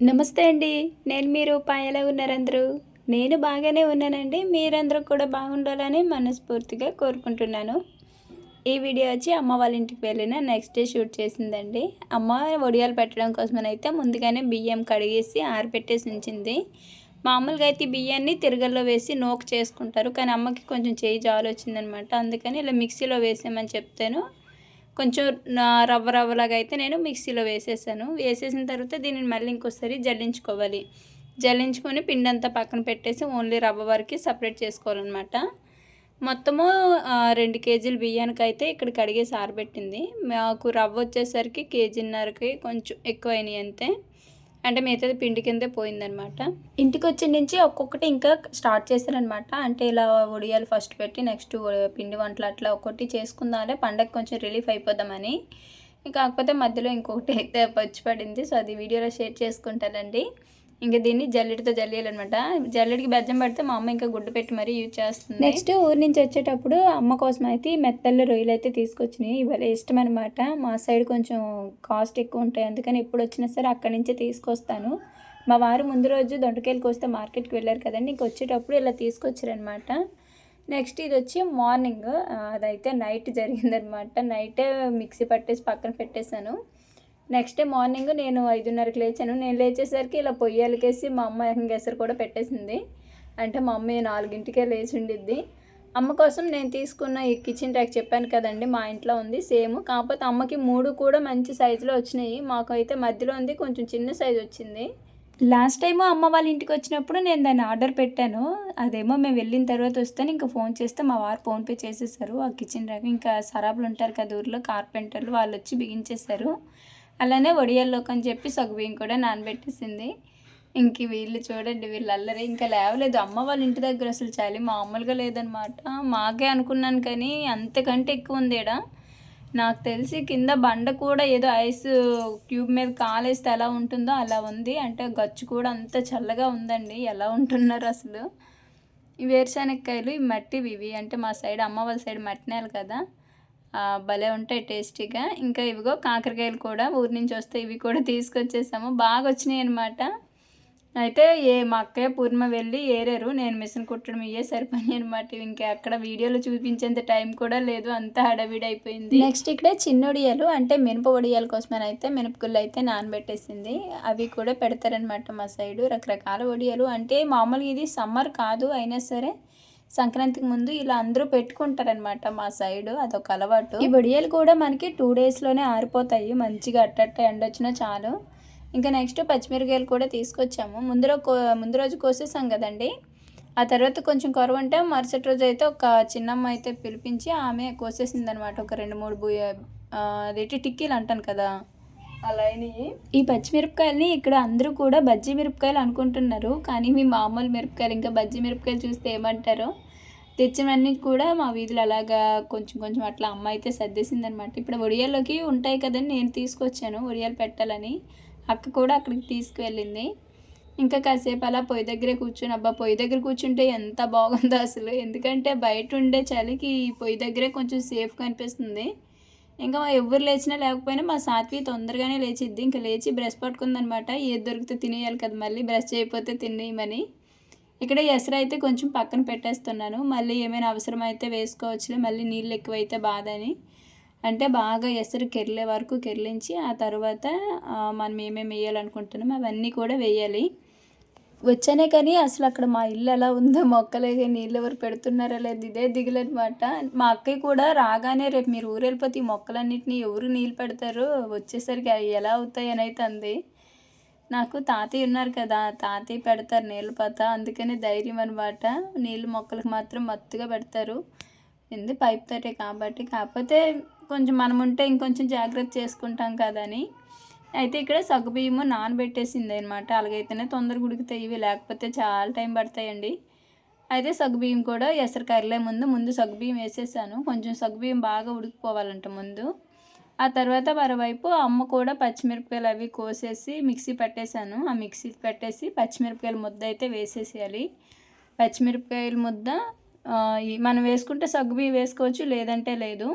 నమస్తే అండి. నేను మీరు ఎలా ఉన్నారందరూ? నేను బాగానే ఉన్నానండి. మీరందరూ కూడా బాగుండాలని మనస్ఫూర్తిగా కోరుకుంటున్నాను. ఈ వీడియో వచ్చి అమ్మ వాళ్ళ ఇంటికి వెళ్ళిన నెక్స్ట్ డే షూట్ చేసిందండి. అమ్మ వడియాలు పెట్టడం కోసమనైతే ముందుగానే బియ్యం కడిగేసి ఆరిపెట్టేసి ఉంచింది. మామూలుగా అయితే బియ్యాన్ని తిరగల్లో వేసి నోక్ చేసుకుంటారు. కానీ అమ్మకి కొంచెం చేయి జాలు వచ్చిందనమాట అందుకని ఇలా మిక్సీలో వేసామని చెప్తాను. కొంచెం రవ్వ రవ్వలాగా అయితే నేను మిక్సీలో వేసేసాను. వేసేసిన తర్వాత దీనిని మళ్ళీ ఇంకోసారి జల్లించుకోవాలి. జల్లించుకొని పిండి అంతా పక్కన పెట్టేసి ఓన్లీ రవ్వ వరకు సపరేట్ చేసుకోవాలన్నమాట. మొత్తము రెండు కేజీలు బియ్యానికి అయితే ఇక్కడ కడిగేసి ఆరబెట్టింది మాకు రవ్వ వచ్చేసరికి కేజీన్నరకి కొంచెం ఎక్కువైనాయి అంతే. అంటే మిగతాది పిండి కిందే పోయిందనమాట. ఇంటికి వచ్చిన నుంచి ఒక్కొక్కటి ఇంకా స్టార్ట్ చేశారనమాట. అంటే ఇలా ఉడియాలు ఫస్ట్ పెట్టి నెక్స్ట్ పిండి వంటలు అట్లా ఒక్కొక్కటి చేసుకుందాలే పండగ కొంచెం రిలీఫ్ అయిపోదామని. కాకపోతే మధ్యలో ఇంకొకటి అయితే వచ్చి పడింది సో అది వీడియోలో షేర్ చేసుకుంటానండి. ఇంకా దీన్ని జల్లెడితో జల్లియాలన్నమాట. జల్లెడికి బెజ్జం పడితే మా అమ్మ ఇంకా గుడ్డు పెట్టి మరీ యూజ్ చేస్తుంది. నెక్స్ట్ ఊరి నుంచి వచ్చేటప్పుడు అమ్మ కోసం అయితే మెత్తల్లో రొయ్యలు అయితే తీసుకొచ్చినాయి ఇవాళ ఇష్టం అనమాట మా సైడ్ కొంచెం కాస్ట్ ఎక్కువ ఉంటాయి. అందుకని ఎప్పుడు వచ్చినా సరే అక్కడి నుంచే తీసుకొస్తాను. మా వారు ముందు రోజు దొండకాయలకు వస్తే మార్కెట్కి వెళ్ళారు కదండి. ఇంక వచ్చేటప్పుడు ఇలా తీసుకొచ్చారనమాట నెక్స్ట్ ఇది వచ్చి మార్నింగ్ అదైతే నైట్ జరిగిందనమాట నైటే మిక్సీ పట్టేసి పక్కన పెట్టేశాను. నెక్స్ట్ డే మార్నింగ్ నేను ఐదున్నరకి లేచాను. నేను లేచేసరికి ఇలా పొయ్యాలకేసి మా అమ్మ ఎసరు కూడా పెట్టేసింది. అంటే మా అమ్మ నాలుగింటికే లేచి ఉండిద్ది అమ్మ కోసం నేను తీసుకున్న ఈ కిచెన్ ట్యాక్ చెప్పాను కదండి మా ఇంట్లో ఉంది సేమ్. కాకపోతే అమ్మకి మూడు కూడా మంచి సైజులో వచ్చినాయి. మాకు అయితే మధ్యలో ఉంది కొంచెం చిన్న సైజు వచ్చింది. లాస్ట్ టైము అమ్మ వాళ్ళ ఇంటికి వచ్చినప్పుడు నేను దాన్ని ఆర్డర్ పెట్టాను. అదేమో మేము వెళ్ళిన తర్వాత వస్తాను ఇంకా ఫోన్ చేస్తే మా వారు ఫోన్పే చేసేసారు. ఆ కిచెన్ ర్యాక్ ఇంకా సరాబులు ఉంటారు కదా ఊర్లో కార్పెంటర్లు వాళ్ళు వచ్చి బిగించేశారు. అలానే వడియాల్లోకి అని చెప్పి సగ్గుబియ్యం కూడా నానబెట్టేసింది. ఇంక వీళ్ళు చూడండి వీళ్ళు అల్లరి. ఇంకా లేవలేదు. అమ్మ వాళ్ళ ఇంటి దగ్గర అసలు చాలి మామూలుగా లేదనమాట. మాకే అనుకున్నాను కానీ అంతకంటే ఎక్కువ ఉంది ఇక్కడ నాకు తెలిసి కింద బండ కూడా ఏదో ఐస్ క్యూబ్ మీద కాలేస్తే ఎలా ఉంటుందో అలా ఉంది. అంటే గచ్చు కూడా అంత చల్లగా ఉందండి. ఎలా ఉంటున్నారు అసలు? వేరుశనక్కాయలు ఈ మట్టివి ఇవి. అంటే మా సైడ్ అమ్మ వాళ్ళ సైడ్ మట్టినేలు కదా. భలే ఉంటాయి టేస్టీగా. ఇంకా ఇవిగో కాకరకాయలు కూడా ఊరి నుంచి వస్తే ఇవి కూడా తీసుకొచ్చేసాము. బాగా వచ్చినాయి అనమాట అయితే ఏ మా అక్కయ్య పూర్ణ వెళ్ళి ఏరారు. నేను మిషన్ కుట్టడం ఇయ్యే సరిపోయి అనమాట ఇంకా అక్కడ వీడియోలో చూపించేంత టైం కూడా లేదు. అంత హడవిడి అయిపోయింది. నెక్స్ట్ ఇక్కడే చిన్న ఒడియాలు అంటే మినప వడియాల కోసమని అయితే మినపగుళ్ళు అయితే నానబెట్టేసింది. అవి కూడా పెడతారనమాట మా సైడు రకరకాల ఒడియాలు. అంటే మామూలుగా ఇది సమ్మర్ కాదు అయినా సరే సంక్రాంతికి ముందు ఇలా అందరూ పెట్టుకుంటారనమాట మా సైడ్ అదొక అలవాటు. ఈ బొడియలు కూడా మనకి టూ డేస్లోనే ఆరిపోతాయి మంచిగా అట్టట్ట ఎండ వచ్చినా చాలు. ఇంకా నెక్స్ట్ పచ్చిమిరకాయలు కూడా తీసుకొచ్చాము. ముందు ముందు రోజు కోసేసాం కదండి. ఆ తర్వాత కొంచెం కొరవ ఉంటే మరుసటి రోజు అయితే ఒక చిన్నమ్మ అయితే పిలిపించి ఆమె కోసేసింది అనమాట ఒక రెండు మూడు అదేంటి టిక్కీలు అంటాను కదా. అలా ఈ పచ్చిమిరపకాయలని ఇక్కడ అందరూ కూడా బజ్జీ మిరపకాయలు అనుకుంటున్నారు. కానీ మీ మామూలు మిరపకాయలు ఇంకా బజ్జీ మిరపకాయలు చూస్తే ఏమంటారో? తెచ్చినవన్నీ కూడా మా వీధులు అలాగా కొంచెం కొంచెం అట్లా అమ్మ అయితే సర్దేసింది అనమాట ఇప్పుడు ఒడియాల్లోకి ఉంటాయి కదని నేను తీసుకొచ్చాను ఒడియాలు పెట్టాలని. అక్క కూడా అక్కడికి తీసుకువెళ్ళింది. ఇంకా కాసేపు అలా పొయ్యి దగ్గరే కూర్చొని అబ్బా పొయ్యి దగ్గర కూర్చుంటే ఎంత బాగుందో అసలు. ఎందుకంటే బయట ఉండే చలికి పొయ్యి దగ్గరే కొంచెం సేఫ్గా అనిపిస్తుంది. ఇంకా ఎవరు లేచినా లేకపోయినా మా సాత్వి తొందరగానే లేచిద్ది. ఇంకా లేచి బ్రష్ పట్టుకుందనమాట. ఏది దొరికితే తినేయాలి కదా మళ్ళీ. బ్రష్ చేయకపోతే తినేయమని ఇక్కడ ఎసరు అయితే కొంచెం పక్కన పెట్టేస్తున్నాను. మళ్ళీ ఏమైనా అవసరం అయితే వేసుకోవచ్చులే. మళ్ళీ నీళ్ళు ఎక్కువైతే బాధ అని అంటే బాగా ఎసరు కెర్లే వరకు కెర్లించి ఆ తర్వాత మనం ఏమేమి వేయాలనుకుంటున్నాం అవన్నీ కూడా వేయాలి. వచ్చానే కానీ అసలు అక్కడ మా ఇల్లు ఎలా ఉందో మొక్కలే నీళ్ళు ఎవరు పెడుతున్నారా లేదు ఇదే దిగులనమాట. మా అక్కయ్య కూడా రాగానే రేపు మీరు ఊరు వెళ్ళిపోతే ఈ మొక్కలన్నింటినీ ఎవరు నీళ్ళు పెడతారు? వచ్చేసరికి అవి ఎలా అవుతాయి అని అయితే అంది. నాకు తాతయ్య ఉన్నారు కదా తాతయ్య పెడతారు నీళ్ళు పాత అందుకని ధైర్యం అనమాట నీళ్ళు మొక్కలకు మాత్రం మత్తుగా పెడతారు. ఎందు పైప్ తోటే కాబట్టి కాకపోతే కొంచెం మనం ఉంటే ఇంకొంచెం జాగ్రత్త చేసుకుంటాం కదని అయితే ఇక్కడ సగ్గుబియ్యము నానబెట్టేసింది అనమాట అలాగైతేనే తొందరగా ఉడికితే ఇవి. లేకపోతే చాలా టైం పడతాయండి. అయితే సగ్గుబియ్యం కూడా ఎసరు కర్లే ముందు. ముందు సగ్గుబియ్యం వేసేసాను. కొంచెం సగ్గుబియ్యం బాగా ఉడికిపోవాలంట ముందు. ఆ తర్వాత మరోవైపు అమ్మ కూడా పచ్చిమిరపకాయలు అవి కోసేసి మిక్సీ పెట్టేశాను. ఆ మిక్సీ పెట్టేసి పచ్చిమిరపకాయల ముద్ద అయితే వేసేసేయాలి. పచ్చిమిరపకాయల ముద్ద మనం వేసుకుంటే సగ్గుబియ్యం వేసుకోవచ్చు లేదంటే లేదు.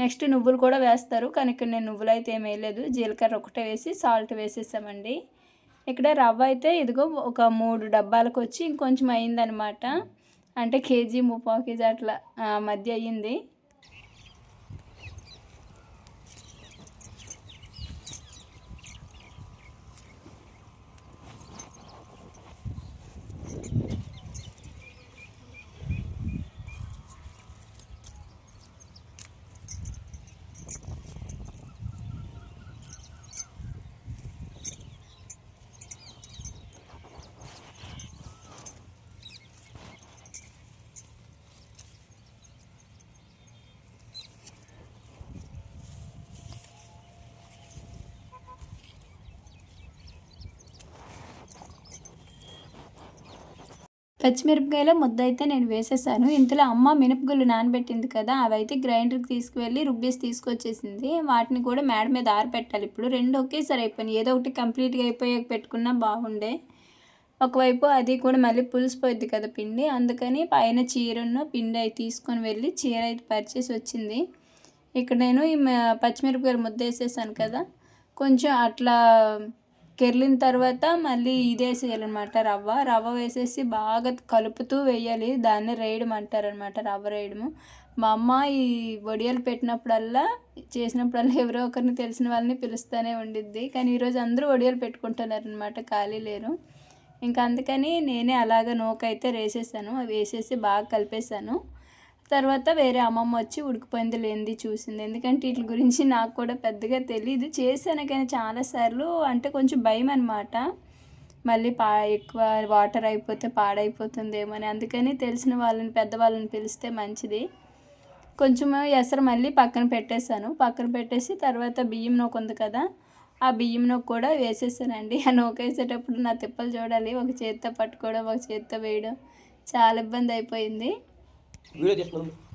నెక్స్ట్ నువ్వులు కూడా వేస్తారు. కానీ ఇక్కడ నేను నువ్వులు అయితే ఏం వేయలేదు. జీలకర్ర ఒకటే వేసి సాల్ట్ వేసేసామండి. ఇక్కడ రవ్వ అయితే ఇదిగో ఒక మూడు డబ్బాలకు వచ్చి ఇంకొంచెం అయిందనమాట. అంటే కేజీ ముప్పావు కేజీ అట్లా మధ్య అయ్యింది. పచ్చిమిరపకాయల ముద్ద అయితే నేను వేసేసాను. ఇంతలో అమ్మ మినపగుళ్ళు నానబెట్టింది కదా అవైతే గ్రైండర్కి తీసుకువెళ్ళి రుబ్బేసి తీసుకొచ్చేసింది. వాటిని కూడా మేడ మీద ఆరబెట్టాలి ఇప్పుడు రెండు ఒకేసారి అయిపోయినాయి. ఏదో ఒకటి కంప్లీట్గా అయిపోయాక పెట్టుకున్నా బాగుండే. ఒకవైపు అది కూడా మళ్ళీ పులిసిపోయింది కదా పిండి. అందుకని పైన చీరను పిండి అవి తీసుకొని వెళ్ళి చీర అయితే పరిచేసి వచ్చింది. ఇక్కడ నేను ఈ మ- పచ్చిమిరపకాయలు ముద్ద వేసేసాను కదా. కొంచెం అట్లా కెర్లిన తర్వాత మళ్ళీ ఇది వేసేయాలన్నమాట రవ్వ. రవ్వ వేసేసి బాగా కలుపుతూ వేయాలి. దాన్ని రేయడం అంటారనమాట రవ్వ రేయడము. మా అమ్మ ఈ వడియాలు పెట్టినప్పుడల్లా చేసినప్పుడల్లా ఎవరో ఒకరిని తెలిసిన వాళ్ళని పిలుస్తూనే ఉండిద్ది. కానీ ఈరోజు అందరూ వడియాలు పెట్టుకుంటున్నారు అనమాట ఖాళీ లేరు. ఇంకా అందుకని నేనే అలాగ నూకైతే వేసేసాను అవి వేసేసి బాగా కలిపేశాను తర్వాత వేరే అమ్మమ్మ వచ్చి ఉడికిపోయింది లేనిది చూసింది. ఎందుకంటే వీటి గురించి నాకు కూడా పెద్దగా తెలియదు చేశాను కానీ చాలాసార్లు అంటే కొంచెం భయం అనమాట మళ్ళీ పా ఎక్కువ వాటర్ అయిపోతే పాడైపోతుందేమో అని అందుకని తెలిసిన వాళ్ళని పెద్దవాళ్ళని పిలిస్తే మంచిది. కొంచెం ఎసరు మళ్ళీ పక్కన పెట్టేశాను. పక్కన పెట్టేసి తర్వాత బియ్యం నూక ఉంది కదా ఆ బియ్యం నూక కూడా వేసేసానండి. ఆ నూక వేసేటప్పుడు నా తిప్పలు చూడాలి. ఒక చేత్తో పట్టుకోవడం ఒక చేత్తో వేయడం చాలా ఇబ్బంది అయిపోయింది. వీడియో తీసుకున్నాం బియ్యం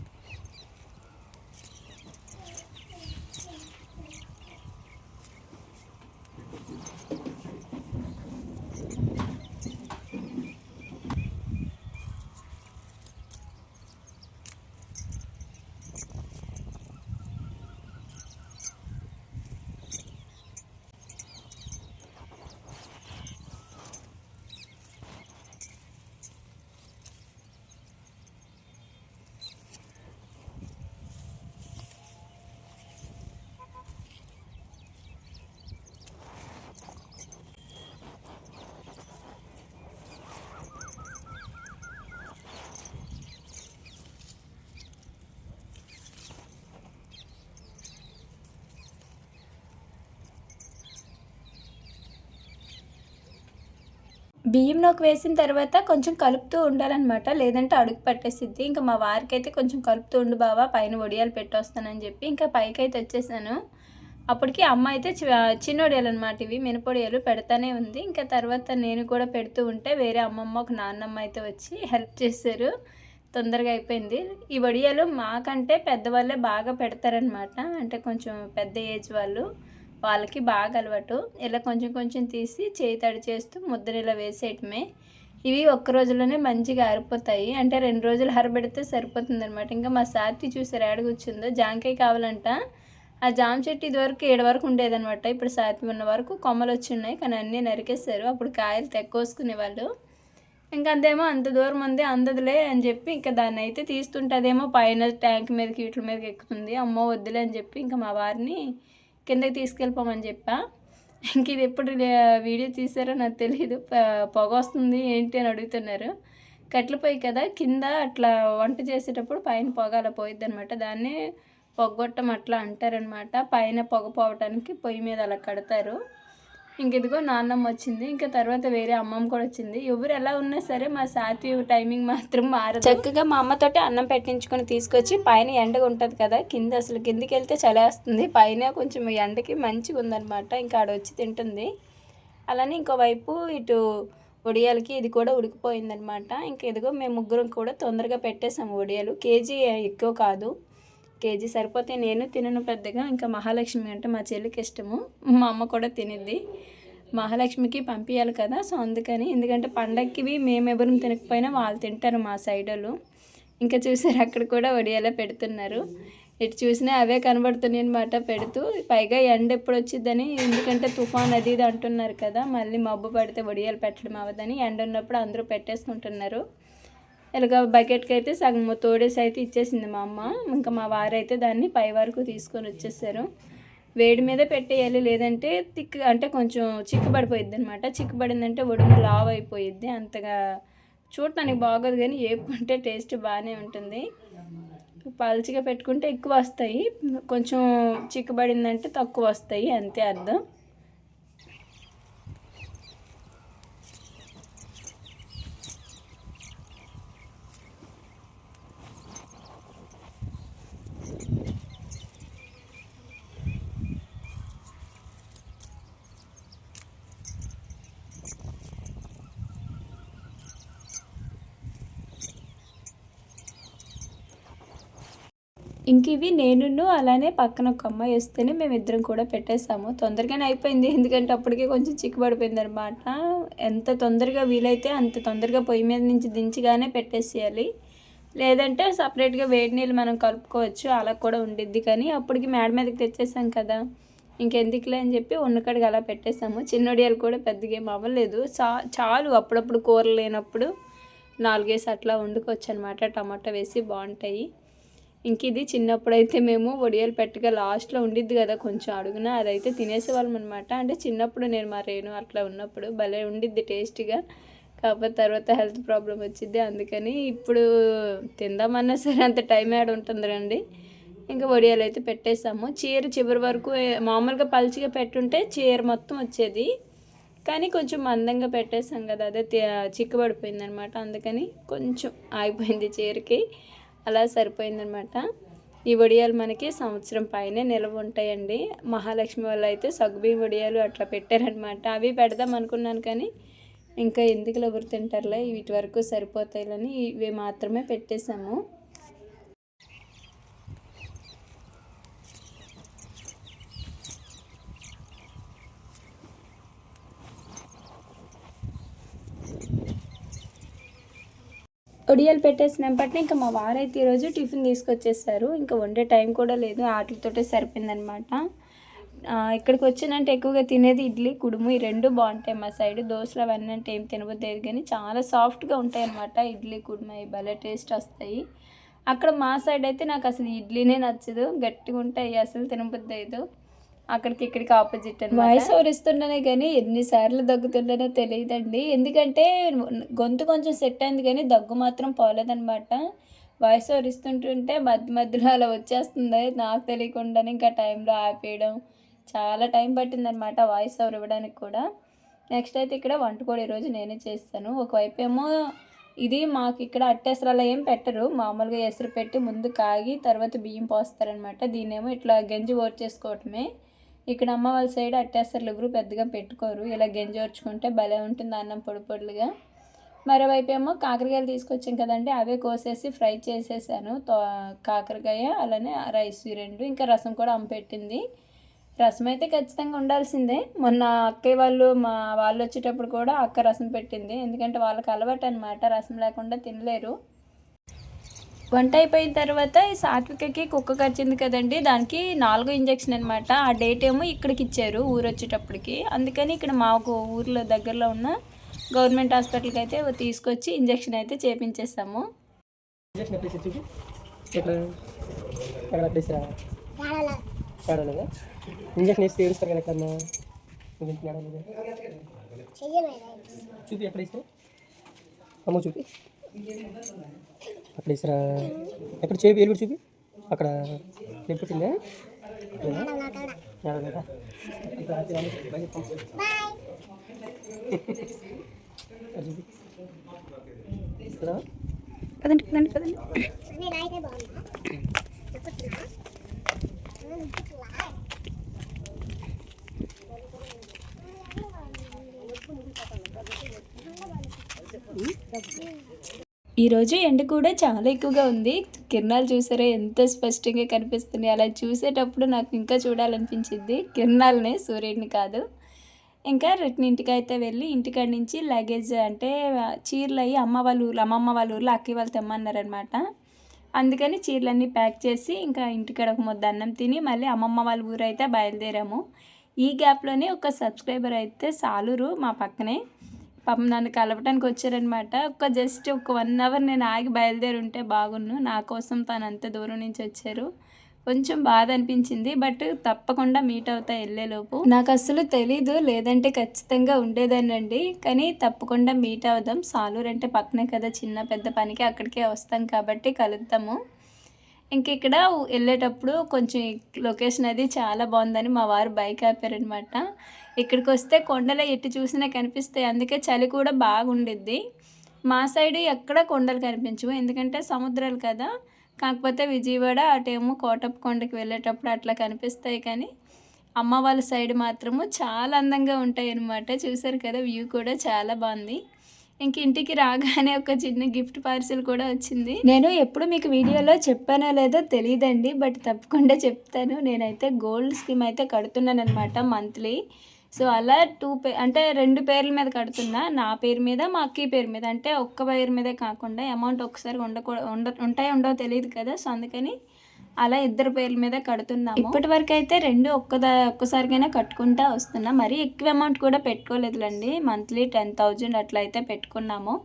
బియ్యంలోకి వేసిన తర్వాత కొంచెం కలుపుతూ ఉండాలన్నమాట. లేదంటే అడుగు పట్టేసిద్ది. ఇంకా మా వారికి అయితే కొంచెం కలుపుతూ ఉండు బావా పైన వడియాలు పెట్టొస్తానని చెప్పి ఇంకా పైకి అయితే వచ్చేసాను. అప్పటికి అమ్మ అయితే చి- చిన్న వడియాలు అనమాట ఇవి మినపొడియాలు పెడతానే ఉంది. ఇంకా తర్వాత నేను కూడా పెడుతూ ఉంటే వేరే అమ్మమ్మ ఒక నాన్నమ్మ అయితే వచ్చి హెల్ప్ చేశారు. తొందరగా అయిపోయింది. ఈ వడియాలు మాకంటే పెద్దవాళ్ళే బాగా పెడతారనమాట అంటే కొంచెం పెద్ద ఏజ్ వాళ్ళు. వాళ్ళకి బాగా అలవాటు. ఇలా కొంచెం కొంచెం తీసి చేయి తడి చేస్తూ ముద్దను ఇలా వేసేయటమే. ఇవి ఒక్క రోజులోనే మంచిగా ఆరిపోతాయి. అంటే రెండు రోజులు ఆరబెడితే సరిపోతుంది అనమాట ఇంకా మా సాతి చూసారు ఏడగొచ్చిందో జాంకాయ కావాలంట. ఆ జామ చెట్టు ఇదివరకు ఏడు వరకు ఉండేదనమాట ఇప్పుడు సాతి ఉన్న వరకు కొమ్మలు వచ్చి ఉన్నాయి. కానీ అన్నీ నరికేస్తారు అప్పుడు కాయలు తెక్కోసుకునేవాళ్ళు. ఇంకా అంతేమో అంత దూరం ఉంది అందదులే అని చెప్పి ఇంకా దాన్ని అయితే తీస్తుంటుందేమో పైన ట్యాంక్ మీదకి వీటి మీదకి ఎక్కుతుంది. అమ్మో వద్దులే అని చెప్పి ఇంకా మా వారిని కిందకి తీసుకెళ్ళిపోమని చెప్పా. ఇంక ఇది ఎప్పుడు వీడియో తీసారో నాకు తెలియదు ప- పొగ వస్తుంది ఏంటి అని అడుగుతున్నారు. కట్టెల పొయ్యి కదా కింద అట్లా వంట చేసేటప్పుడు పైన పొగ అలా పోయిద్ది అనమాట దాన్ని పొగొట్టం అట్లా అంటారనమాట పైన పొగ పోవటానికి పొయ్యి మీద అలా కడతారు. ఇంక ఇదిగో నాన్నమ్మ వచ్చింది. ఇంకా తర్వాత వేరే అమ్మమ్మ కూడా వచ్చింది. ఎవరు ఎలా ఉన్నా సరే మా సాత్వి టైమింగ్ మాత్రం మారదు. చక్కగా మా అమ్మతోటి అన్నం పెట్టించుకొని తీసుకొచ్చి పైన ఎండగా ఉంటుంది కదా కింద అసలు కిందికి వెళ్తే చలేస్తుంది. పైన కొంచెం ఎండకి మంచిగా ఉందనమాట ఇంకా ఆడ వచ్చి తింటుంది. అలానే ఇంకోవైపు ఇటు వడియాలకి ఇది కూడా ఉడికిపోయిందనమాట ఇంక ఇదిగో మేము ముగ్గురం కూడా తొందరగా పెట్టేసాము వడియాలు కేజీ ఎక్కువ కాదు. కేజీ సరిపోతే నేను తినను పెద్దగా. ఇంకా మహాలక్ష్మి అంటే మా చెల్లికి ఇష్టము. మా అమ్మ కూడా తినిద్ది. మహాలక్ష్మికి పంపించాలి కదా సో అందుకని. ఎందుకంటే పండక్కివి మేము ఎవరు తినకపోయినా వాళ్ళు తింటారు మా సైడ్ వాళ్ళు. ఇంకా చూసారు అక్కడ కూడా వడియాలే పెడుతున్నారు. ఇటు చూసినా అవే కనబడుతున్నాయి అనమాట పెడుతూ. పైగా ఎండ ఎప్పుడు వచ్చిందని ఎందుకంటే తుఫాన్ అది ఇది అంటున్నారు కదా. మళ్ళీ మబ్బు పడితే వడియాలు పెట్టడం అవ్వదని ఎండ ఉన్నప్పుడు అందరూ పెట్టేసుకుంటున్నారు. ఇలాగ బకెట్కి అయితే సగం తోడేసి అయితే ఇచ్చేసింది మా అమ్మ. ఇంకా మా వారైతే దాన్ని పై వరకు తీసుకొని వచ్చేసారు. వేడి మీద పెట్టేయాలి లేదంటే తిక్ అంటే కొంచెం చిక్కుబడిపోయిద్ది అనమాట చిక్కుబడిందంటే ఉడుము లావ్ అయిపోయిద్ది అంతగా చూడటానికి బాగోదు కానీ ఏపుకుంటే టేస్ట్ బాగానే ఉంటుంది. పల్చిగా పెట్టుకుంటే ఎక్కువ వస్తాయి. కొంచెం చిక్కుబడిందంటే తక్కువ వస్తాయి అంతే అర్థం. ఇంక ఇవి నేను అలానే పక్కన ఒక అమ్మాయి వస్తేనే మేము ఇద్దరం కూడా పెట్టేసాము తొందరగానే అయిపోయింది. ఎందుకంటే అప్పటికే కొంచెం చిక్కుబడిపోయింది అనమాట ఎంత తొందరగా వీలైతే అంత తొందరగా పొయ్యి మీద నుంచి దించిగానే పెట్టేసేయాలి. లేదంటే సపరేట్గా వేడి నీళ్ళు మనం కలుపుకోవచ్చు. అలా కూడా ఉండిద్ది. కానీ అప్పటికి మేడ మీదకి తెచ్చేసాం కదా. ఇంకెందుకులే అని చెప్పి ఉన్నకడికి అలా పెట్టేసాము చిన్నడియాలు కూడా పెద్దగా ఏం అవ్వలేదు. చా చాలు అప్పుడప్పుడు కూర లేనప్పుడు నాలుగేసి అట్లా వండుకోవచ్చు అనమాట టమాటా వేసి బాగుంటాయి. ఇంక ఇది చిన్నప్పుడు అయితే మేము వడియాలు పెట్టగా లాస్ట్లో ఉండిద్ది కదా కొంచెం అడుగున అదైతే తినేసేవాళ్ళం అనమాట అంటే చిన్నప్పుడు నేను మా రేణు అట్లా ఉన్నప్పుడు భలే ఉండిద్ది టేస్టీగా. కాకపోతే తర్వాత హెల్త్ ప్రాబ్లం వచ్చింది అందుకని ఇప్పుడు తిందామన్నా సరే అంత టైం యాడ్ ఉంటుంది రండి ఇంకా వడియాలు అయితే పెట్టేసాము. చీర చివరి వరకు మామూలుగా పల్చిగా పెట్టుంటే చీర మొత్తం వచ్చేది. కానీ కొంచెం మందంగా పెట్టేసాం కదా అదే చిక్కుబడిపోయింది అనమాట అందుకని కొంచెం ఆగిపోయింది చీరకి. అలా సరిపోయిందనమాట. ఈ వడియాలు మనకి సంవత్సరం పైనే నిల్వ ఉంటాయండి. మహాలక్ష్మి వాళ్ళు అయితే సగ్గుబియ్యం వడియాలు అట్లా పెట్టారనమాట. అవి పెడదాం అనుకున్నాను కానీ ఇంకా ఎందుకు ఎవరు తింటారులే వీటి వరకు సరిపోతాయిలని ఇవి మాత్రమే పెట్టేశాము. ఒడియాలు పెట్టేసినప్పటినీ ఇంకా మా వారైతే ఈరోజు టిఫిన్ తీసుకొచ్చేసారు. ఇంకా వండే టైం కూడా లేదు. ఆటలతోటే సరిపోయిందనమాట ఇక్కడికి వచ్చినంటే ఎక్కువగా తినేది ఇడ్లీ కుడుము. ఈ రెండు బాగుంటాయి మా సైడ్. దోశలు అవన్నీ అంటే ఏం తినబోద్దేది కానీ చాలా సాఫ్ట్గా ఉంటాయి అనమాట ఇడ్లీ కుడుము. అవి భలే టేస్ట్ వస్తాయి. అక్కడ మా సైడ్ అయితే నాకు అసలు ఇడ్లీనే నచ్చదు. గట్టిగా ఉంటాయి. అసలు తినబోద్దేదు అక్కడికి ఇక్కడికి ఆపోజిట్ అని వాయిస్ ఓవర్ ఇస్తున్నానే కానీ ఎన్నిసార్లు దగ్గుతున్నానో తెలియదండి. ఎందుకంటే గొంతు కొంచెం సెట్ అయింది కానీ దగ్గు మాత్రం పోలేదనమాట వాయిస్ ఓవర్ ఇస్తుంటుంటే మధ్య మధ్యలో అలా వచ్చేస్తుంది. నాకు తెలియకుండానే ఇంకా టైంలో ఆపేయడం చాలా టైం పట్టిందనమాట వాయిస్ ఓవర్ ఇవ్వడానికి కూడా. నెక్స్ట్ అయితే ఇక్కడ వంట కూడా ఈరోజు నేనే చేస్తాను. ఒకవైపు ఏమో ఇది మాకు ఇక్కడ అట్టెసరాలు ఏం పెట్టరు. మామూలుగా ఎసురు పెట్టి ముందు కాగి తర్వాత బియ్యం పోస్తారనమాట దీన్నేమో ఇట్లా గంజి ఓర్ చేసుకోవటమే ఇక్కడ అమ్మ వాళ్ళ సైడ్ అట్టేస్తారు ఎవరు పెద్దగా పెట్టుకోరు. ఇలా గెంజోర్చుకుంటే భలే ఉంటుంది అన్నం పొడి పొడులుగా. మరోవైపు ఏమో కాకరకాయలు తీసుకొచ్చాం కదండి అవే కోసేసి ఫ్రై చేసేసాను. కాకరకాయ అలానే రైస్ రెండు. ఇంకా రసం కూడా అమ్మ పెట్టింది. రసం అయితే ఖచ్చితంగా ఉండాల్సిందే. మొన్న అక్కయ్య వాళ్ళు మా వాళ్ళు వచ్చేటప్పుడు కూడా అక్క రసం పెట్టింది. ఎందుకంటే వాళ్ళకి అలవాటు అనమాట రసం లేకుండా తినలేరు. వంట అయిపోయిన తర్వాత ఈ సాత్వికకి కుక్క కరిచింది కదండి దానికి నాలుగో ఇంజక్షన్ అనమాట ఆ డేట్ ఏమో ఇక్కడికి ఇచ్చారు ఊరు వచ్చేటప్పటికి. అందుకని ఇక్కడ మాకు ఊర్లో దగ్గరలో ఉన్న గవర్నమెంట్ హాస్పిటల్కి అయితే తీసుకొచ్చి ఇంజక్షన్ అయితే చేపించేస్తాము. ఇంజక్షన్ ఏడుస్తారు కదా ఎక్కడన్నా? చూపి ఎక్కడ ఇస్తావు అమ్మ చూపి. అక్కడ ఇసరా ఎక్కడ చేపి ఎలుగుడు చూపి? అక్కడ పెట్టుకుంటుందా కదండి కదండి కదండి ఈరోజు ఎండ కూడా చాలా ఎక్కువగా ఉంది. కిరణాలు చూసారా? ఎంత స్పష్టంగా కనిపిస్తున్నాయి. అలా చూసేటప్పుడు నాకు ఇంకా చూడాలనిపించింది. కిరణాలనే సూర్యుడిని కాదు. ఇంకా రిటర్న్ ఇంటికి అయితే వెళ్ళి ఇంటికాడ నుంచి లగేజ్ అంటే చీరలు అయ్యి అమ్మ వాళ్ళ ఊర్లో అమ్మమ్మ వాళ్ళ ఊర్లో అక్కయ్య వాళ్ళు తెమ్మన్నారనమాట అందుకని చీరలన్నీ ప్యాక్ చేసి ఇంకా ఇంటికాడ ఒక ముద్ద అన్నం తిని మళ్ళీ అమ్మమ్మ వాళ్ళ ఊరు అయితే బయలుదేరాము. ఈ గ్యాప్లోనే ఒక సబ్స్క్రైబర్ అయితే సాలూరు మా పక్కనే. పాపం నన్ను కలవటానికి వచ్చారనమాట ఒక జస్ట్ ఒక వన్ అవర్ నేను ఆగి బయలుదేరి ఉంటే బాగున్ను. నా కోసం తను అంత దూరం నుంచి వచ్చారు. కొంచెం బాధ అనిపించింది బట్ తప్పకుండా మీట్ అవుతా వెళ్ళేలోపు నాకు అసలు తెలీదు లేదంటే ఖచ్చితంగా ఉండేదానండి కానీ తప్పకుండా మీట్ అవుదాం. సాలూర్ అంటే పక్కనే కదా చిన్న పెద్ద పనికి అక్కడికే వస్తాం కాబట్టి కలుద్దాము. ఇంక ఇక్కడ వెళ్ళేటప్పుడు కొంచెం లొకేషన్ అది చాలా బాగుందని మా వారు బైక్ ఆపారనమాట ఇక్కడికి వస్తే కొండలు ఎట్టి చూసినా కనిపిస్తాయి. అందుకే చలి కూడా బాగుండిద్ది. మా సైడ్ ఎక్కడ కొండలు కనిపించవు. ఎందుకంటే సముద్రాలు కదా. కాకపోతే విజయవాడ అటేమో కోటప్పకొండకి వెళ్ళేటప్పుడు అట్లా కనిపిస్తాయి కానీ అమ్మ వాళ్ళ సైడ్ మాత్రము చాలా అందంగా ఉంటాయి అన్నమాట చూసారు కదా వ్యూ కూడా చాలా బాగుంది. ఇంక ఇంటికి రాగానే ఒక చిన్న గిఫ్ట్ పార్సిల్ కూడా వచ్చింది. నేను ఎప్పుడు మీకు వీడియోలో చెప్పానో లేదో తెలియదండి బట్ తప్పకుండా చెప్తాను. నేనైతే గోల్డ్ స్కీమ్ అయితే కడుతున్నాను అనమాట మంత్లీ. సో అలా టూ పే అంటే రెండు పేర్ల మీద కడుతున్నా. నా పేరు మీద మా అక్కీ పేరు మీద. అంటే ఒక్క పేరు మీదే కాకుండా అమౌంట్ ఒకసారి ఉండకూడ ఉండ ఉంటాయో ఉండవో తెలియదు కదా. సో అందుకని అలా ఇద్దరు పేర్ల మీద కడుతున్నాము. ఇప్పటి వరకు అయితే రెండు ఒక్కదా ఒక్కసారికైనా కట్టుకుంటా వస్తున్నా. మరీ ఎక్కువ అమౌంట్ కూడా పెట్టుకోలేదులండి. మంత్లీ టెన్ థౌజండ్ అట్లా అయితే పెట్టుకున్నాము.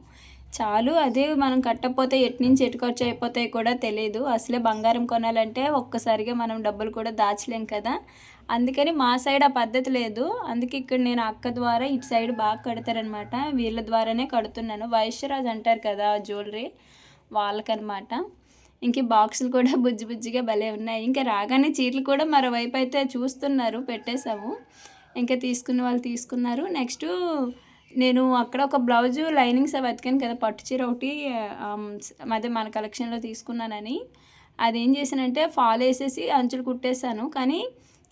చాలు అదే మనం కట్టకపోతే ఎటు నుంచి ఎటు ఖర్చు అయిపోతాయి కూడా తెలియదు అసలే బంగారం కొనాలంటే ఒక్కసారిగా మనం డబ్బులు కూడా దాచలేం కదా. అందుకని మా సైడ్ ఆ పద్ధతి లేదు. అందుకే ఇక్కడ నేను అక్క ద్వారా ఇటు సైడ్ బాగా కడతారనమాట. వీళ్ళ ద్వారానే కడుతున్నాను. వైశ్యరాజ్ అంటారు కదా జ్యువెలరీ వాళ్ళకనమాట. ఇంక బాక్సులు కూడా బుజ్జి బుజ్జిగా భలే ఉన్నాయి. ఇంకా రాగానే చీరలు కూడా మరోవైపు అయితే చూస్తున్నారు పెట్టేశాము. ఇంకా తీసుకున్న వాళ్ళు తీసుకున్నారు. నెక్స్ట్ నేను అక్కడ ఒక బ్లౌజు లైనింగ్స్ అవి వెతికాను కదా పట్టు చీర ఒకటి అదే మన కలెక్షన్లో తీసుకున్నానని. అది ఏం చేశానంటే ఫాల్ వేసేసి అంచులు కుట్టేశాను. కానీ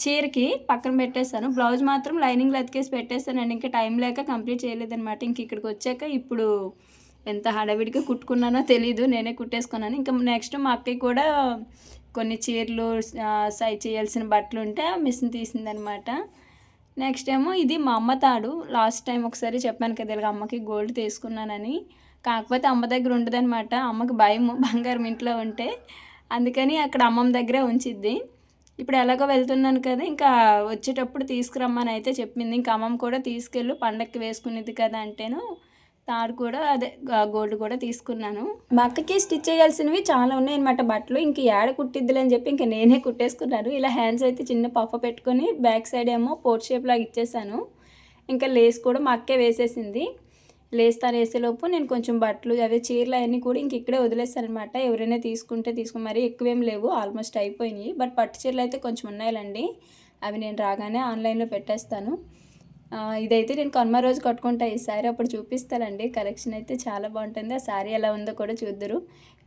చీరకి పక్కన పెట్టేశాను. బ్లౌజ్ మాత్రం లైనింగ్లో అతికేసి పెట్టేస్తానండి ఇంకా టైం లేక కంప్లీట్ చేయలేదన్నమాట. ఇంక ఇక్కడికి వచ్చాక ఇప్పుడు ఎంత హడావిడిగా కుట్టుకున్నానో తెలీదు నేనే కుట్టేసుకున్నాను. ఇంకా నెక్స్ట్ మా అక్కకి కూడా కొన్ని చీరలు సై చేయాల్సిన బట్టలు ఉంటే మిషన్ తీసిందనమాట. నెక్స్ట్ ఏమో ఇది మా అమ్మ తాడు. లాస్ట్ టైం ఒకసారి చెప్పాను కదా ఇలాగ అమ్మకి గోల్డ్ తీసుకున్నానని. కాకపోతే అమ్మ దగ్గర ఉండదనమాట. అమ్మకి భయం బంగారం ఇంట్లో ఉంటే. అందుకని అక్కడ అమ్మమ్మ దగ్గరే ఉంచిద్ది. ఇప్పుడు ఎలాగో వెళ్తున్నాను కదా ఇంకా వచ్చేటప్పుడు తీసుకురమ్మని అయితే చెప్పింది. ఇంకా అమ్మమ్మ కూడా తీసుకెళ్ళు పండక్కి వేసుకునేది కదా అంటేను. తాడు కూడా అదే గోల్డ్ కూడా తీసుకున్నాను. మా అక్కకి స్టిచ్ చేయాల్సినవి చాలా ఉన్నాయన్నమాట బట్టలు. ఇంక ఏడ కుట్టిద్దులే అని చెప్పి ఇంక నేనే కుట్టేసుకున్నాను ఇలా హ్యాండ్స్ అయితే చిన్న పఫ పెట్టుకొని బ్యాక్ సైడ్ ఏమో పోర్ట్ షేప్ లాగా ఇచ్చేసాను. ఇంకా లేస్ కూడా మా అక్కే వేసేసింది. లేస్ తను వేసేలోపు నేను కొంచెం బట్టలు అవే చీరలు అవన్నీ కూడా ఇంక ఇక్కడే వదిలేస్తాను అనమాట ఎవరైనా తీసుకుంటే తీసుకుని మరీ ఎక్కువేం లేవు ఆల్మోస్ట్ అయిపోయినాయి. బట్ పట్టు చీరలు అయితే కొంచెం ఉన్నాయండి అవి నేను రాగానే ఆన్లైన్లో పెట్టేస్తాను. ఇదైతే నేను కొన్మ రోజు కట్టుకుంటా ఈ సారీ అప్పుడు చూపిస్తానండి. కలెక్షన్ అయితే చాలా బాగుంటుంది. ఆ సారీ ఎలా ఉందో కూడా చూద్దరు.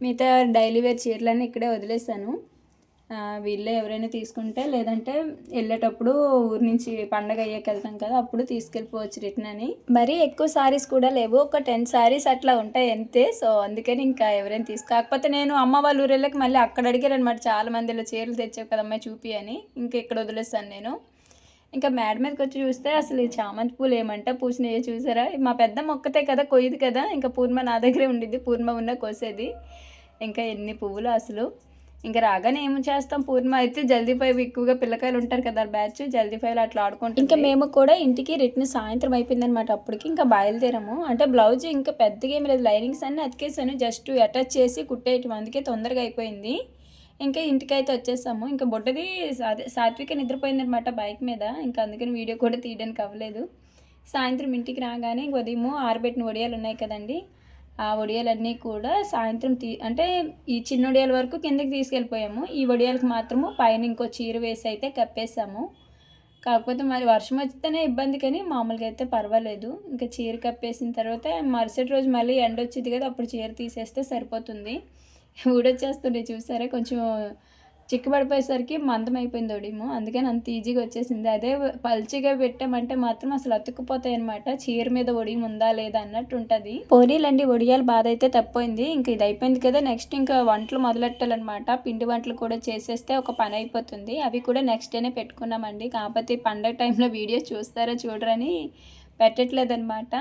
మిగతా డైలీ వేర్ చీరలన్నీ ఇక్కడే వదిలేసాను వీళ్ళే ఎవరైనా తీసుకుంటే లేదంటే వెళ్ళేటప్పుడు ఊరి నుంచి పండగ అయ్యాక వెళ్తాం కదా అప్పుడు తీసుకెళ్ళిపోవచ్చు రిటర్న్ అని. మరీ ఎక్కువ సారీస్ కూడా లేవు. ఒక టెన్ సారీస్ అట్లా ఉంటాయి అంతే. సో అందుకని ఇంకా ఎవరైనా తీసుకోకపోతే నేను అమ్మ వాళ్ళ ఊరు వెళ్ళక మళ్ళీ అక్కడ అడిగారు అనమాట చాలా మంది ఇలా చీరలు తెచ్చావు కదమ్మా చూపి అని. ఇంకా ఇక్కడ వదిలేస్తాను నేను. ఇంకా మేడ మీదకి వచ్చి చూస్తే అసలు ఈ చామంతి పూలు ఏమంటే పూసినాయో చూసారా? మా పెద్ద మొక్కతే కదా కొయ్యదు కదా. ఇంకా పూర్ణ నా దగ్గరే ఉండిద్ది. పూర్ణ ఉన్న కోసేది. ఇంకా ఎన్ని పువ్వులు అసలు. ఇంకా రాగానే ఏం చేస్తాం? పూర్ణ అయితే జల్దీ ఫైవ్ ఎక్కువగా పిల్లకాయలు ఉంటారు కదా బ్యాచ్. జల్దీ ఫైవ్ అట్లా ఆడుకుంటాం ఇంకా మేము కూడా ఇంటికి రిటర్న్ సాయంత్రం అయిపోయిందనమాట అప్పటికి. ఇంకా బయలుదేరాము. అంటే బ్లౌజ్ ఇంకా పెద్దగా ఏం లేదు. లైనింగ్స్ అన్ని అతికేసాను. జస్ట్ అటాచ్ చేసి కుట్టేయటం. అందుకే తొందరగా అయిపోయింది. ఇంకా ఇంటికైతే వచ్చేసాము. ఇంకా బొడ్డది సాత్విక నిద్రపోయిందనమాట బైక్ మీద. ఇంకా అందుకని వీడియో కూడా తీయడానికి అవ్వలేదు. సాయంత్రం ఇంటికి రాగానే ఉదయము ఆరబెట్టిన వడియాలు ఉన్నాయి కదండి. ఆ వడియాలన్నీ కూడా సాయంత్రం తీ అంటే ఈ చిన్న వడియాల వరకు కిందకి తీసుకెళ్ళిపోయాము. ఈ వడియాలకు మాత్రము పైన ఇంకో చీర వేసి అయితే కప్పేసాము. కాకపోతే మరి వర్షం వస్తేనే ఇబ్బంది కానీ మామూలుగా అయితే పర్వాలేదు. ఇంకా చీర కప్పేసిన తర్వాత మరుసటి రోజు మళ్ళీ ఎండ వచ్చింది కదా అప్పుడు చీర తీసేస్తే సరిపోతుంది. ఊడొచ్చేస్తుండే చూసారా? కొంచెం చిక్కబడిపోయేసరికి మందం అయిపోయింది ఒడిము. అందుకని అంత ఈజీగా వచ్చేసింది. అదే పల్చిగా పెట్టామంటే మాత్రం అసలు అతుక్కుపోతాయి అనమాట చీర మీద ఒడియం ఉందా లేదా అన్నట్టు ఉంటుంది. పోనీలండి ఒడియాలు బాధ అయితే తప్పిపోయింది ఇంక ఇది అయిపోయింది కదా నెక్స్ట్ ఇంకా వంటలు మొదలెట్టాలన్నమాట. పిండి వంటలు కూడా చేసేస్తే ఒక పని అయిపోతుంది. అవి కూడా నెక్స్ట్ డేనే పెట్టుకున్నామండి. కాకపోతే పండగ టైంలో వీడియో చూస్తారా చూడరని పెట్టట్లేదన్నమాట.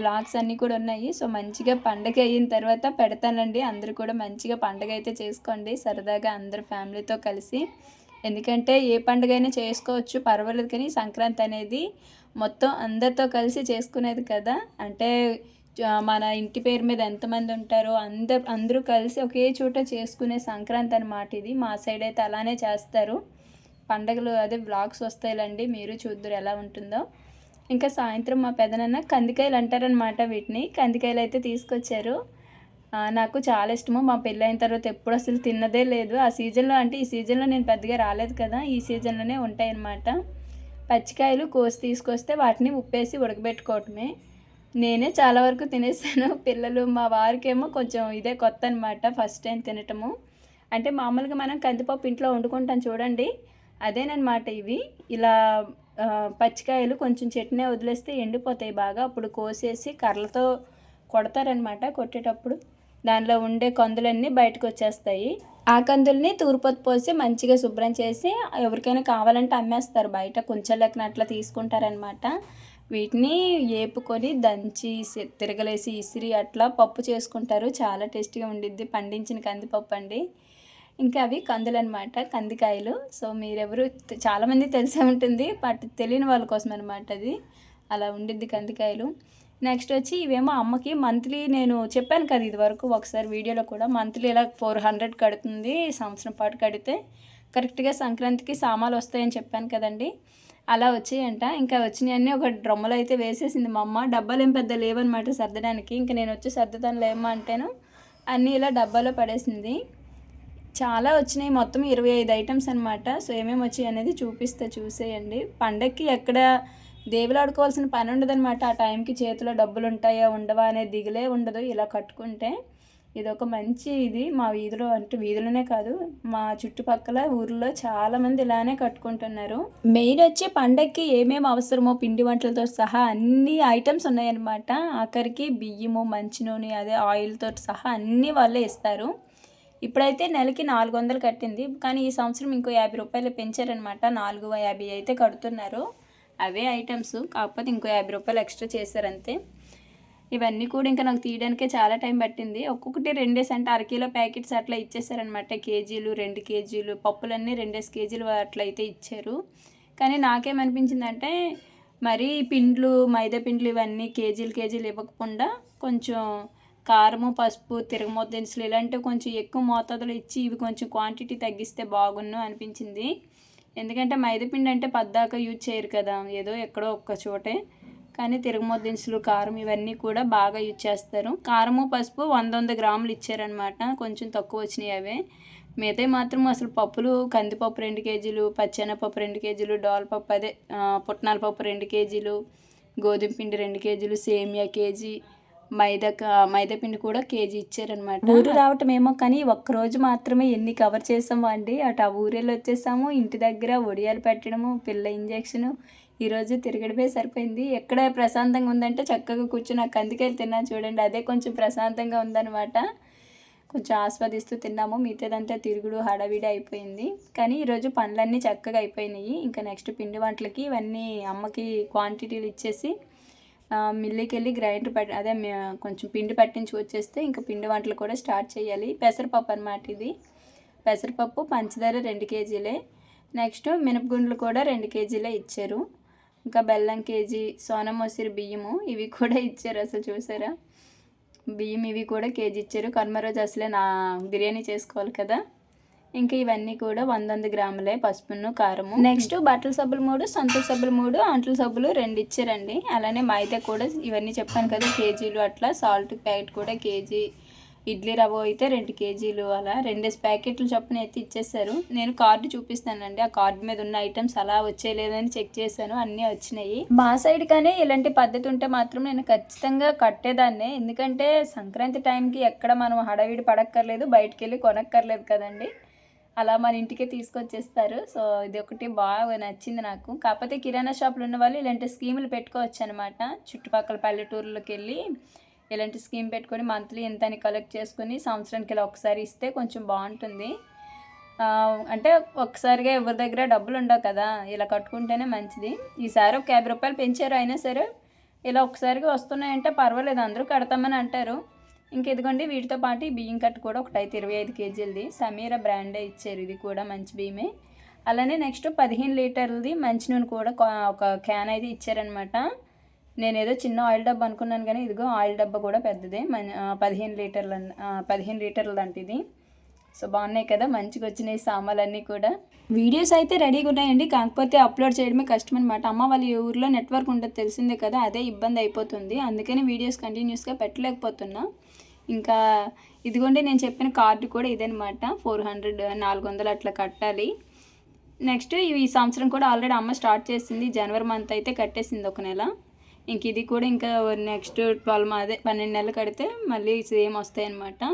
వ్లాగ్స్ అన్నీ కూడా ఉన్నాయి. సో మంచిగా పండగ అయిన తర్వాత పెడతానండి. అందరూ కూడా మంచిగా పండగ అయితే చేసుకోండి. సరదాగా అందరు ఫ్యామిలీతో కలిసి. ఎందుకంటే ఏ పండుగ అయినా చేసుకోవచ్చు పర్వాలేదు కానీ సంక్రాంతి అనేది మొత్తం అందరితో కలిసి చేసుకునేది కదా. అంటే మన ఇంటి పేరు మీద ఎంతమంది ఉంటారో అందరు అందరూ కలిసి ఒకే చోట చేసుకునే సంక్రాంతి అన్నమాట ఇది. మా సైడ్ అయితే అలానే చేస్తారు. పండగలు అదే బ్లాగ్స్ వస్తాయిలండి. మీరు చూద్దరు ఎలా ఉంటుందో. ఇంకా సాయంత్రం మా పెదనాన్న కందికాయలు అంటారనమాట వీటిని. కందికాయలు అయితే తీసుకొచ్చారు. నాకు చాలా ఇష్టము. మా పెళ్ళి అయిన తర్వాత ఎప్పుడు అసలు తిన్నదే లేదు. ఆ సీజన్లో అంటే ఈ సీజన్లో నేను పెద్దగా రాలేదు కదా. ఈ సీజన్లోనే ఉంటాయన్నమాట. పచ్చికాయలు కోసి తీసుకొస్తే వాటిని ఉప్పేసి ఉడకబెట్టుకోవటమే. నేనే చాలా వరకు తినేసాను. పిల్లలు మా వారికేమో కొంచెం ఇదే కొత్త అనమాట ఫస్ట్ టైం తినటము. అంటే మామూలుగా మనం కందిపప్పు ఇంట్లో వండుకుంటాం చూడండి. అదేనమాట ఇవి. ఇలా పచ్చికాయలు కొంచెం చెట్టునే వదిలేస్తే ఎండిపోతాయి బాగా. అప్పుడు కోసేసి కర్రలతో కొడతారనమాట కొట్టేటప్పుడు. దానిలో ఉండే కందులన్నీ బయటకు వచ్చేస్తాయి. ఆ కందుల్ని తూర్పొత్తు పోసి మంచిగా శుభ్రం చేసి ఎవరికైనా కావాలంటే అమ్మేస్తారు. బయట కొంచెం లెక్కన అట్లా తీసుకుంటారనమాట వీటిని ఏపుకొని దంచి తిరగలేసి ఇసిరి అట్లా పప్పు చేసుకుంటారు. చాలా టేస్టీగా ఉండిద్ది. పండించిన కందిపప్పు అండి. ఇంకా అవి కందులు అనమాట కందికాయలు. సో మీరెవరు చాలామంది తెలిసే ఉంటుంది బట్ తెలియని వాళ్ళ కోసం అనమాట అది. అలా ఉండిద్ది కందికాయలు. నెక్స్ట్ వచ్చి ఇవేమో అమ్మకి మంత్లీ నేను చెప్పాను కదా ఇది వరకు ఒకసారి వీడియోలో కూడా మంత్లీ ఇలా ఫోర్ హండ్రెడ్ కడుతుంది సంవత్సరం పాటు కడితే. కరెక్ట్గా సంక్రాంతికి సామాలు వస్తాయని చెప్పాను కదండి. అలా వచ్చాయంట. ఇంకా వచ్చినాయన్నీ ఒక డ్రమ్ములో అయితే వేసేసింది మా అమ్మ. డబ్బాలు ఏం పెద్ద లేవన్నమాట సర్దడానికి. ఇంకా నేను వచ్చి సర్దుతాను లేమ్మా అంటేను. అన్నీ ఇలా డబ్బాలో పడేసింది. చాలా వచ్చినాయి. మొత్తం ఇరవై ఐదు ఐటమ్స్ అనమాట సో ఏమేమి వచ్చాయి అనేది చూపిస్తే చూసేయండి. పండక్కి ఎక్కడ దేవులాడుకోవాల్సిన పని ఉండదన్నమాట. ఆ టైంకి చేతిలో డబ్బులు ఉంటాయా ఉండవా అనే దిగులే ఉండదు. ఇలా కట్టుకుంటే ఇది ఒక మంచి ఇది. మా వీధిలో అంటే వీధిలోనే కాదు మా చుట్టుపక్కల ఊర్లో చాలామంది ఇలానే కట్టుకుంటున్నారు. మెయిన్ వచ్చి పండక్కి ఏమేమి అవసరమో పిండి వంటలతో సహా అన్ని ఐటమ్స్ ఉన్నాయన్నమాట. ఆఖరికి బియ్యము మంచి నూనె అదే ఆయిల్తో సహా అన్నీ వాళ్ళే ఇస్తారు. ఇప్పుడైతే నెలకి నాలుగు వందలు కట్టింది. కానీ ఈ సంవత్సరం ఇంకో యాభై రూపాయలు పెంచారనమాట నాలుగు యాభై అయితే కడుతున్నారు. అవే ఐటమ్స్. కాకపోతే ఇంకో యాభై రూపాయలు ఎక్స్ట్రా చేశారంతే. ఇవన్నీ కూడా ఇంకా నాకు తీయడానికే చాలా టైం పట్టింది. ఒక్కొక్కటి రెండేసి అంటే అరకిలో ప్యాకెట్స్ అట్లా ఇచ్చేసారనమాట కేజీలు రెండు కేజీలు పప్పులన్నీ రెండేసి కేజీలు అట్లా అయితే ఇచ్చారు. కానీ నాకేమనిపించిందంటే మరీ పిండ్లు మైదా పిండ్లు ఇవన్నీ కేజీలు కేజీలు ఇవ్వకుండా కొంచెం కారము పసుపు తిరగమోత దినుసులు ఇలాంటివి కొంచెం ఎక్కువ మోతాదులో ఇచ్చి ఇవి కొంచెం క్వాంటిటీ తగ్గిస్తే బాగున్ను అనిపించింది. ఎందుకంటే మైదాపిండి అంటే పద్దాక యూజ్ చేయరు కదా ఏదో ఎక్కడో ఒక్క చోటే. కానీ తిరగమోత దినుసులు కారం ఇవన్నీ కూడా బాగా యూజ్ చేస్తారు. కారము పసుపు వంద వంద గ్రాములు ఇచ్చారనమాట కొంచెం తక్కువ వచ్చినాయి అవే. మిగతాయి మాత్రం అసలు పప్పులు కందిపప్పు రెండు కేజీలు పచ్చెనపప్పు రెండు కేజీలు డోల్ పప్పు అదే పుట్నాల పప్పు రెండు కేజీలు గోధుమ పిండి రెండు కేజీలు సేమియా కేజీ మైదా మైదా పిండి కూడా కేజీ ఇచ్చారనమాట ఊరు రావటం ఏమో కానీ ఒక్కరోజు మాత్రమే ఎన్ని కవర్ చేసాము అండి. అటు ఆ ఊరేళ్ళు వచ్చేసాము ఇంటి దగ్గర ఒడియాలు పెట్టడము పిల్ల ఇంజెక్షను ఈరోజు తిరగడమే సరిపోయింది. ఎక్కడ ప్రశాంతంగా ఉందంటే చక్కగా కూర్చుని ఆ కందికాయలు తిన్నాను చూడండి. అదే కొంచెం ప్రశాంతంగా ఉందన్నమాట. కొంచెం ఆస్వాదిస్తూ తిన్నాము. మిగతాదంతా తిరుగుడు హడావిడి అయిపోయింది. కానీ ఈరోజు పనులన్నీ చక్కగా అయిపోయినాయి. ఇంకా నెక్స్ట్ పిండి వంటలకి ఇవన్నీ అమ్మకి క్వాంటిటీలు ఇచ్చేసి మిల్లికి వెళ్ళి గ్రైండర్ పట్టి అదే కొంచెం పిండి పట్టించి వచ్చేస్తే ఇంకా పిండి వంటలు కూడా స్టార్ట్ చేయాలి. పెసరపప్పు అనమాట ఇది. పెసరపప్పు పంచదార రెండు కేజీలే. నెక్స్ట్ మినపగుండ్లు కూడా రెండు కేజీలే ఇచ్చారు. ఇంకా బెల్లం కేజీ సోనా మసూరి బియ్యము ఇవి కూడా ఇచ్చారు అసలు చూసారా? బియ్యం ఇవి కూడా కేజీ ఇచ్చారు. కనుమ రోజు అసలే నా బిర్యానీ చేసుకోవాలి కదా. ఇంకా ఇవన్నీ కూడా వంద వంద గ్రాములే పసుపును కారము. నెక్స్ట్ బట్టల సబ్బులు మూడు సంతూర్ సబ్బులు మూడు అంట్ల సబ్బులు రెండు ఇచ్చారండి. అలానే మైదా కూడా ఇవన్నీ చెప్పాను కదా కేజీలు అట్లా సాల్ట్ ప్యాకెట్ కూడా కేజీ ఇడ్లీ రవ్వ అయితే రెండు కేజీలు అలా రెండేసి ప్యాకెట్లు చొప్పున అయితే ఇచ్చేసారు నేను కార్డు చూపిస్తానండి ఆ కార్డు మీద ఉన్న ఐటమ్స్ అలా వచ్చేయలేదని చెక్ చేశాను అన్నీ వచ్చినాయి. మా సైడ్ కానీ ఇలాంటి పద్ధతి ఉంటే మాత్రం నేను ఖచ్చితంగా కట్టేదాన్నే ఎందుకంటే సంక్రాంతి టైంకి ఎక్కడ మనం హడావిడి పడక్కర్లేదు బయటకు వెళ్ళి కొనక్కర్లేదు కదండి. అలా మన ఇంటికే తీసుకొచ్చేస్తారు. సో ఇది ఒకటి బాగా నచ్చింది నాకు. కాకపోతే కిరాణా షాపులు ఉన్న వాళ్ళు ఇలాంటి స్కీములు పెట్టుకోవచ్చు అనమాట చుట్టుపక్కల పల్లెటూర్లకు వెళ్ళి ఇలాంటి స్కీమ్ పెట్టుకొని మంత్లీ ఇంత అని కలెక్ట్ చేసుకుని సంవత్సరానికి ఇలా ఒకసారి ఇస్తే కొంచెం బాగుంటుంది. అంటే ఒకసారిగా ఎవరి దగ్గర డబ్బులు ఉండవు కదా ఇలా కట్టుకుంటేనే మంచిది. ఈసారి ఒక యాభై రూపాయలు పెంచారు అయినా సరే ఇలా ఒకసారిగా వస్తున్నాయంటే పర్వాలేదు అందరూ కడతామని అంటారు. ఇంక ఇదిగోండి వీటితో పాటు ఈ బియ్యం కట్టు కూడా ఒకటైతే ఇరవై ఐదు కేజీలది. సమీర బ్రాండే ఇచ్చారు ఇది కూడా మంచి బియ్యమే. అలానే నెక్స్ట్ పదిహేను లీటర్లది మంచి నూనె కూడా ఒక క్యాన్ అయితే ఇచ్చారనమాట. నేను ఏదో చిన్న ఆయిల్ డబ్బా అనుకున్నాను కానీ ఇదిగో ఆయిల్ డబ్బా కూడా పెద్దదే. మన పదిహేను లీటర్ల పదిహేను లీటర్లు ఇది. సో బాగున్నాయి కదా మంచిగా వచ్చినాయి సామాన్లన్నీ కూడా. వీడియోస్ అయితే రెడీగా ఉన్నాయండి. కాకపోతే అప్లోడ్ చేయడమే కష్టం అనమాట అమ్మ వాళ్ళ ఊర్లో నెట్వర్క్ ఉంటుంది తెలిసిందే కదా అదే ఇబ్బంది అయిపోతుంది. అందుకని వీడియోస్ కంటిన్యూస్గా పెట్టలేకపోతున్నా. ఇంకా ఇదిగోండి నేను చెప్పిన కార్డు కూడా ఇదనమాట ఫోర్ హండ్రెడ్ నాలుగు వందలు అట్లా కట్టాలి. నెక్స్ట్ ఈ సంవత్సరం కూడా ఆల్రెడీ అమ్మ స్టార్ట్ చేసింది. జనవరి మంత్ అయితే కట్టేసింది ఒక నెల. ఇంక ఇది కూడా ఇంకా నెక్స్ట్ ట్వెల్వ్ అదే పన్నెండు నెలలు కడితే మళ్ళీ సేమ్ వస్తాయన్నమాట.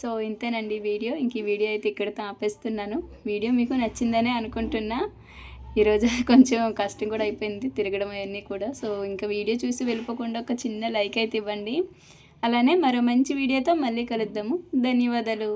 సో ఇంతేనండి వీడియో. ఇంక ఈ వీడియో అయితే ఇక్కడితో ఆపేస్తున్నాను వీడియో మీకు నచ్చిందనే అనుకుంటున్నా. ఈరోజు కొంచెం కష్టం కూడా అయిపోయింది తిరగడం అవన్నీ కూడా. సో ఇంకా వీడియో చూసి వెళ్ళిపోకుండా ఒక చిన్న లైక్ అయితే ఇవ్వండి. అలానే మరో మంచి వీడియోతో మళ్ళీ కలుద్దాము. ధన్యవాదాలు.